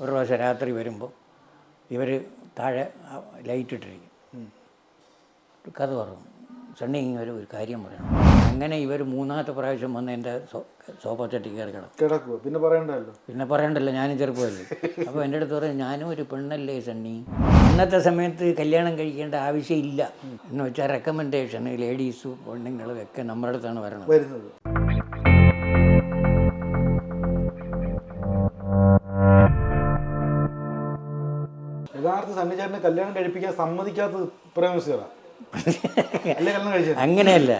ഒരു പ്രാവശ്യം രാത്രി വരുമ്പോൾ ഇവർ താഴെ ലൈറ്റ് ഇട്ടിരിക്കും. കഥ പറഞ്ഞു സണ്ണി ഇങ്ങനെ ഒരു കാര്യം പറയണം. അങ്ങനെ ഇവർ മൂന്നാമത്തെ പ്രാവശ്യം വന്ന് എന്റെ സോഫ ചട്ടി കയറി കിടക്കും. കിടക്കുക പിന്നെ പറയണ്ടല്ലോ. പിന്നെ പറയണ്ടല്ലോ. ഞാനും ചെറുപ്പമല്ലേ. അപ്പോൾ എന്റെ അടുത്ത് പറയും ഞാനും ഒരു പെണ്ണല്ലേ സണ്ണി. ഇന്നത്തെ സമയത്ത് കല്യാണം കഴിക്കേണ്ട ആവശ്യമില്ല. എന്ന് വെച്ചാൽ റെക്കമെൻഡേഷൻ ലേഡീസും പെണ്ണുങ്ങളും ഒക്കെ നമ്മുടെ അടുത്താണ് വരണം വരുന്നത്. യഥാർത്ഥ കല്യാണം കഴിപ്പിക്കാൻ സമ്മതിക്കാത്തത് കഴിച്ചത് അങ്ങനെയല്ല.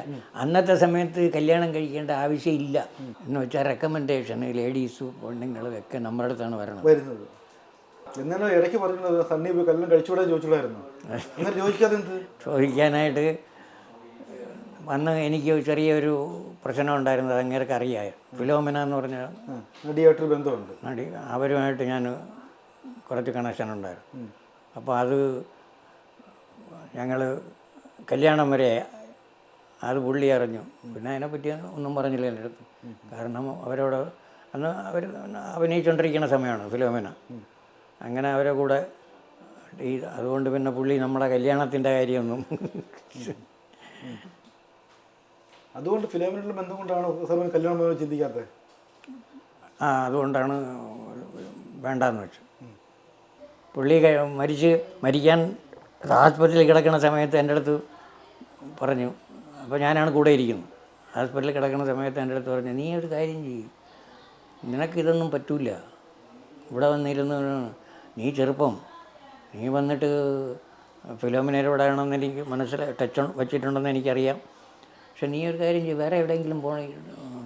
അന്നത്തെ സമയത്ത് കല്യാണം കഴിക്കേണ്ട ആവശ്യമില്ല. എന്ന് വെച്ചാൽ റെക്കമെൻഡേഷൻ ലേഡീസ് പെണ്ണുങ്ങളും ഒക്കെ നമ്മുടെ അടുത്താണ് വരണം വരുന്നത്. എന്നാലും ഇടയ്ക്ക് പറഞ്ഞത് സണ്ണി പോയി കല്യാണം കഴിച്ചുകൂടെ ചോദിച്ചുകൂടായിരുന്നു അങ്ങനെ ചോദിക്കാതെ എന്ത് ചോദിക്കാനായിട്ട് വന്ന് എനിക്ക് ചെറിയൊരു പ്രശ്നം ഉണ്ടായിരുന്നത് അങ്ങേർക്ക് അറിയാം. ഫിലോമിന എന്ന് പറഞ്ഞ നടിയായിട്ടൊരു ബന്ധമുണ്ട്. നടി അവരുമായിട്ട് ഞാൻ കുറച്ച് കണക്ഷൻ ഉണ്ടായിരുന്നു. അപ്പോൾ അത് ഞങ്ങൾ കല്യാണം വരെ അത് പുള്ളി അറിഞ്ഞു. പിന്നെ അതിനെപ്പറ്റി ഒന്നും പറഞ്ഞില്ല എന്റെ അടുത്ത്. കാരണം അവരോട് അന്ന് അവർ അഭിനയിച്ചുകൊണ്ടിരിക്കുന്ന സമയമാണ് ഫിലോമിന. അങ്ങനെ അവരെ കൂടെ ഈ അതുകൊണ്ട് പിന്നെ പുള്ളി നമ്മുടെ കല്യാണത്തിന്റെ കാര്യമൊന്നും അതുകൊണ്ട് ഫിലോമിനുള്ള ബന്ധം കൊണ്ടാണ് സമയം കല്യാണം ചിന്തിക്കാത്തത്? ആ അതുകൊണ്ടാണ് വേണ്ടാന്ന് വെച്ചു പുള്ളി മരിച്ച് മരിക്കാൻ ഹോസ്പിറ്റലിൽ കിടക്കുന്ന സമയത്ത് എന്റെ അടുത്ത് പറഞ്ഞു അപ്പോൾ ഞാനാണ് കൂടെ ഇരിക്കുന്നത്. ഹോസ്പിറ്റലിൽ കിടക്കുന്ന സമയത്ത് എന്റെ അടുത്ത് പറഞ്ഞു നീ ഒരു കാര്യം ചെയ്യും. നിനക്കിതൊന്നും പറ്റൂല. ഇവിടെ വന്നിരുന്ന് നീ ചെറുപ്പം. നീ വന്നിട്ട് ഫിലോമിനോടാണെന്ന് എനിക്ക് മനസ്സിൽ ടച്ച് വെച്ചിട്ടുണ്ടെന്ന് എനിക്കറിയാം. പക്ഷെ നീ ഒരു കാര്യം ചെയ്യും. വേറെ എവിടെയെങ്കിലും പോണ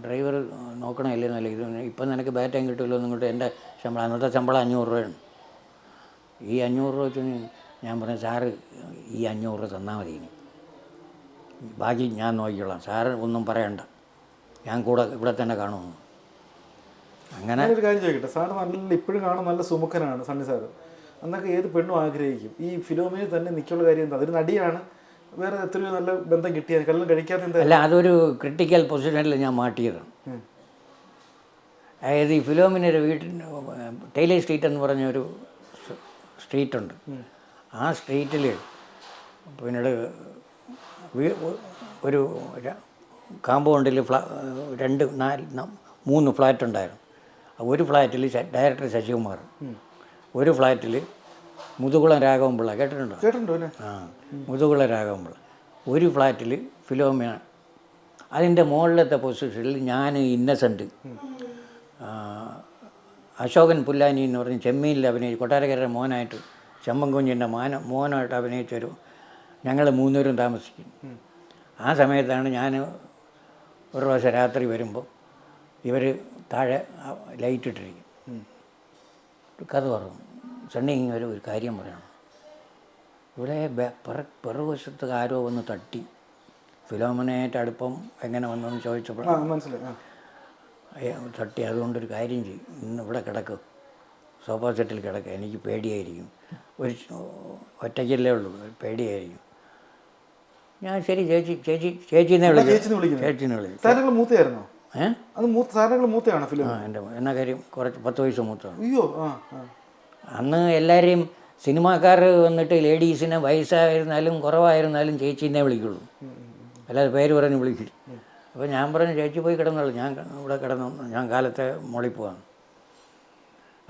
ഡ്രൈവർ നോക്കണമല്ലേ നല്ല ഇത്. ഇപ്പം നിനക്ക് ബാറ്റം കിട്ടുമല്ലോ എന്നിങ്ങോട്ട് എന്റെ ശമ്പളം അന്നത്തെ ശമ്പളം അഞ്ഞൂറ് രൂപയാണ്. ഈ അഞ്ഞൂറ് രൂപ വെച്ച് ഞാൻ പറഞ്ഞു സാറ് ഈ അഞ്ഞൂറ് രൂപ തന്നാൽ മതി ഇനി. ബാക്കി ഞാൻ നോക്കിക്കോളാം. സാറ് ഒന്നും പറയണ്ട. ഞാൻ കൂടെ ഇവിടെ തന്നെ കാണുമെന്ന് അങ്ങനെ ഒരു കാര്യം ചോദിക്കട്ടെ? സാർ നല്ല ഇപ്പോഴും കാണാൻ നല്ല സുമുഖനാണ് സണ്ണി സാറ്. അന്നൊക്കെ ഏത് പെണ്ണും ആഗ്രഹിക്കും. ഈ ഫിലോമിയിൽ തന്നെ നിൽക്കുള്ള കാര്യം എന്താ? അതൊരു നടിയാണ്. വേറെ എത്രയോ നല്ല ബന്ധം കിട്ടിയത് കല്ലും കഴിക്കാത്ത എന്താ? അല്ല അതൊരു ക്രിട്ടിക്കൽ പൊസിഷനിൽ ഞാൻ മാറ്റിയതാണ്. ഉം. അതായത് ഈ ഫിലോമിനൊരു വീട്ടിന്റെ ടൈലർ സ്ട്രീറ്റ് എന്ന് പറഞ്ഞൊരു സ്ട്രീറ്റ് ഉണ്ട് ആ സ്ട്രീറ്റിൽ പിന്നീട് ഒരു കാമ്പൗണ്ടിൽ ഫ്ലാ രണ്ട് നാല് മൂന്ന് ഫ്ലാറ്റ് ഉണ്ടായിരുന്നു ഒരു ഫ്ലാറ്റിൽ ഡയറക്ടർ ശശികുമാർ. ഒരു ഫ്ലാറ്റിൽ മുതുകുളം രാഘവൻപിള്ള കേട്ടിട്ടുണ്ടോ? കേട്ടിട്ടുണ്ടോ ആ മുതുകുള രാഘവൻപിള്ള. ഒരു ഫ്ലാറ്റിൽ ഫിലോമിന അതിന്റെ മുകളിലത്തെ പൊസിഷനിൽ ഞാൻ ഇന്നസെന്റ്. അശോകൻ പുല്ലാനി എന്ന് പറഞ്ഞ് ചെമ്മീനിൽ അഭിനയിച്ചു കൊട്ടാരക്കരയുടെ മോനായിട്ട് ചെമ്മൻകുഞ്ഞിന്റെ മോന മോനായിട്ട് അഭിനയിച്ചൊരു ഞങ്ങൾ മൂന്നുപേരും താമസിക്കും. ആ സമയത്താണ് ഞാൻ ഒരു പ്രാവശ്യം രാത്രി വരുമ്പോൾ ഇവർ താഴെ ലൈറ്റ് ഇട്ടിരിക്കും. കഥ പറഞ്ഞു സണ്ണി ഇങ്ങനെ ഒരു കാര്യം പറയണം. ഇവിടെ പിറകുവശത്ത് ആരോ വന്ന് തട്ടി. ഫിലോമനയായിട്ട് അടുപ്പം എങ്ങനെ വന്നെന്ന് ചോദിച്ചപ്പോൾ മനസ്സിലായി. തട്ടി അതുകൊണ്ടൊരു കാര്യം ചെയ്യും. ഇന്ന് ഇവിടെ കിടക്കും. സോഫാ സെറ്റിൽ കിടക്കുക എനിക്ക് പേടിയായിരിക്കും. ഒരു ഒറ്റയ്ക്കല്ലേ ഉള്ളൂ. പേടിയായിരിക്കും. ഞാൻ ശരി ചേച്ചി ചേച്ചി ചേച്ചിനെ വിളിക്കും. ചേച്ചിനെ വിളിക്കും. മൂത്തയായിരുന്നോ? ഏ? അത് മൂത്ത സാറിനങ്ങൾ മൂത്തയാണോ ഫിലിം? ആ എന്റെ എന്നാ കാര്യം? കുറച്ച് പത്ത് വയസ്സ് മൂത്താണ് അയ്യോ ആ അന്ന് എല്ലാവരെയും സിനിമാക്കാർ വന്നിട്ട് ലേഡീസിനെ വയസ്സായിരുന്നാലും കുറവായിരുന്നാലും ചേച്ചീനെ വിളിക്കുള്ളൂ. അല്ലാതെ പേര് പറഞ്ഞ് വിളിക്കില്ല. അപ്പോൾ ഞാൻ പറഞ്ഞു ചേച്ചി പോയി കിടന്നുള്ളൂ ഞാൻ ഇവിടെ കിടന്നു. ഞാൻ കാലത്തെ മോളിൽ പോവാണ്.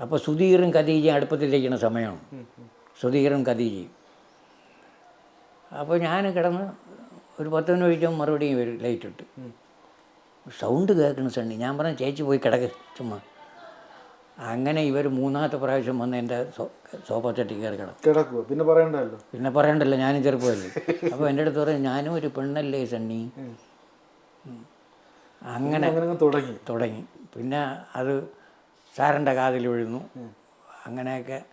അപ്പോൾ സുധീറും ഖദീജയും അടുപ്പത്തിലിരിക്കുന്ന സമയമാണ് സുധീറും ഖദീജയും. അപ്പോൾ ഞാൻ കിടന്ന് ഒരു പത്ത് മിനിറ്റ് കഴിച്ചാൽ മറുപടിയും വരും ലൈറ്റ് ഇട്ട്. സൗണ്ട് കേൾക്കുന്ന സണ്ണി. ഞാൻ പറഞ്ഞു ചേച്ചി പോയി കിടക്ക് ചുമ്മാ. അങ്ങനെ ഇവർ മൂന്നാമത്തെ പ്രാവശ്യം വന്ന് എന്റെ സോഫ ചട്ടി കയറി കിടക്കും പിന്നെ പറയണ്ടല്ലോ. പിന്നെ പറയണ്ടല്ലോ ഞാനും ചെറുപ്പമല്ലേ. അപ്പോൾ എന്റെ അടുത്ത് പറയും ഞാനും ഒരു പെണ്ണല്ലേ സണ്ണി. അങ്ങനെ അങ്ങനെ തുടങ്ങി. തുടങ്ങി. പിന്നെ അത് സാറിന്റെ കാതിൽ വീഴുന്നു. അങ്ങനെയൊക്കെ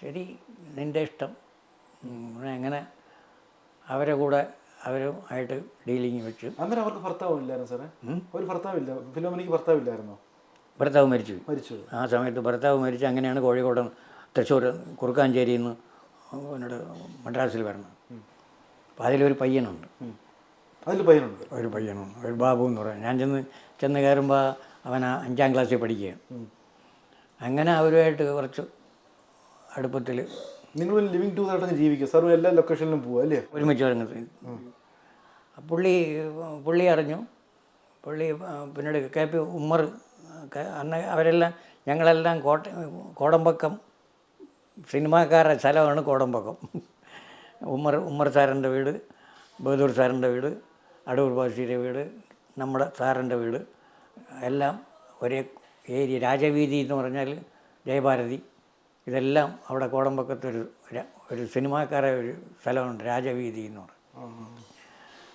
ശരി നിന്റെ ഇഷ്ടം. എങ്ങനെ അങ്ങനെ അവരെ കൂടെ അവരും ആയിട്ട് ഡീലിങ് വെച്ചു. അങ്ങനെ അവർക്ക് ഭർത്താവില്ലായിരുന്നു സാറേ? ഒരു ഭർത്താവില്ല ഫിലോമിനിക്ക് ഭർത്താവില്ലായിരുന്നോ ഭർത്താവ് മരിച്ചു. മരിച്ചു. ആ സമയത്ത് ഭർത്താവ് മരിച്ച് അങ്ങനെയാണ് കോഴിക്കോട് തൃശ്ശൂർ കുറുക്കാഞ്ചേരിയിൽ നിന്ന് എന്നോട് മദ്രാസിൽ വരണം. അപ്പം അതിലൊരു പയ്യനുണ്ട്. അതിൽ പയ്യനുണ്ട്. ഒരു പയ്യനുണ്ട്. ഒരു ബാബു എന്ന് പറയാം. ഞാൻ ചെന്ന് ചെന്ന് കയറുമ്പോൾ അവൻ അഞ്ചാം ക്ലാസ്സിൽ പഠിക്കുകയാണ് അങ്ങനെ അവരുമായിട്ട് കുറച്ച് അടുപ്പത്തിൽ നിങ്ങൾ ലിവിങ് ടൂറായിട്ടങ്ങ് ജീവിക്കുക. സാർ എല്ലാ ലൊക്കേഷനിലും പോവുക അല്ലേ? ഒരുമിച്ച് ഇറങ്ങി പുള്ളി പുള്ളി അറിഞ്ഞു. പുള്ളി പിന്നീട് കെ പി ഉമ്മർ അന്ന് അവരെല്ലാം ഞങ്ങളെല്ലാം കോട്ട കോടമ്പക്കം സിനിമാക്കാരുടെ സ്ഥലമാണ് കോടമ്പക്കം. ഉമ്മർ ഉമ്മർ സാറിന്റെ വീട് ബഹദൂർ സാറിന്റെ വീട് അടൂർ ബാസിയുടെ വീട് നമ്മുടെ സാറിന്റെ വീട് എല്ലാം ഒരേ ഏരിയ രാജവീതി എന്ന് പറഞ്ഞാൽ ജയഭാരതി. ഇതെല്ലാം അവിടെ കോടമ്പക്കത്തൊരു ഒരു ഒരു സിനിമാക്കാരെ ഒരു സ്ഥലമുണ്ട് രാജവീതി എന്ന് പറയും.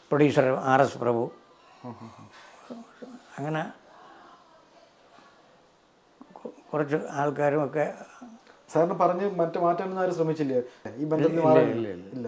Producer R S Prabhu. അങ്ങനെ കുറച്ച് ആൾക്കാരും ഒക്കെ സാറിന് പറഞ്ഞ് മറ്റു മാറ്റാനൊന്നും ആരും ശ്രമിച്ചില്ലേ? ഈ ബന്ധത്തിൽ ഇല്ല.